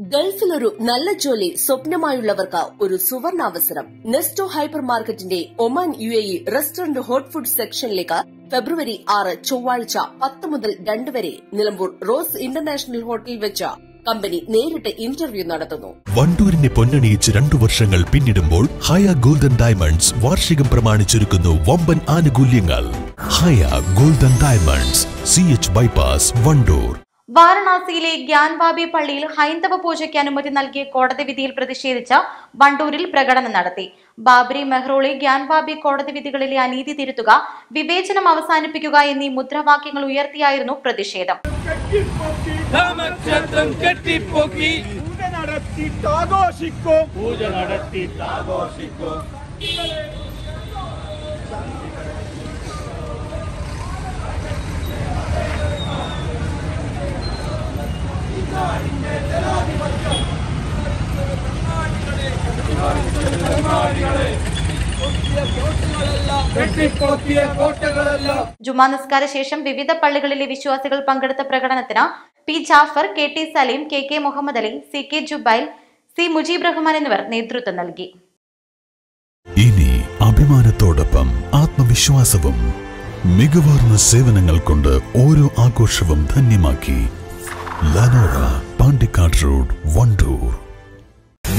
ഗൾഫിൽ ഒരു നല്ല ജോലി സ്വപ്നമായുള്ളവർക്ക് ഒരു സുവർണാവസരം. നെസ്റ്റോ ഹൈപ്പർ മാർക്കറ്റിന്റെ Oman U A E restaurant hot food സെക്ഷനിലേക്ക് ഫെബ്രുവരി ആറ് ചൊവ്വാഴ്ച പത്ത് മുതൽ രണ്ട് വരെ നിലമ്പൂർ റോസ് ഇന്റർനാഷണൽ ഹോട്ടലിൽ വെച്ച് കമ്പനി നേരിട്ട് ഇന്റർവ്യൂ നടത്തുന്നു. വണ്ടൂരിനെ പൊന്നണിയിച്ച് രണ്ടു വർഷങ്ങൾ പിന്നിടുമ്പോൾ ഹയ ഗോൾഡൻ ഡയമണ്ട്സ് വാർഷികം പ്രമാണിച്ചൊരുക്കുന്നു വമ്പൻ ആനുകൂല്യങ്ങൾ. Haya golden diamonds C H Wandoor. വാരണാസിയിലെ ഗ്യാൻബാബി പള്ളിയിൽ ഹൈന്ദവ പൂജയ്ക്ക് അനുമതി നൽകിയ കോടതി വിധിയിൽ പ്രതിഷേധിച്ച് വണ്ടൂരിൽ പ്രകടനം നടത്തി. ബാബരി മെഹ്റോളി ഗ്യാൻബാബി കോടതി വിധികളിലെ അനീതി തിരുത്തുക വിവേചനം അവസാനിപ്പിക്കുക എന്നീ മുദ്രാവാക്യങ്ങൾ ഉയർത്തിയായിരുന്നു പ്രതിഷേധം. പൂജ നടത്തിയിട്ടാഘോഷിക്കും ജുമാ നിസ്കാര ശേഷം വിവിധ പള്ളികളിലെ വിശ്വാസികൾ പങ്കെടുത്ത പ്രകടനത്തിന് P Jafar K T Saleem K K Muhammad Ali C K Jubail C Mujeeb Rahman എന്നിവർ നേതൃത്വം നൽകി. ഇനി അഭിമാനത്തോടൊപ്പം ആത്മവിശ്വാസവും മികവാർന്ന സേവനങ്ങൾ കൊണ്ട് ഓരോ ആഘോഷവും ധന്യമാക്കി. ലനോറ പാണ്ടിക്കാട് റോഡ് വണ്ടൂർ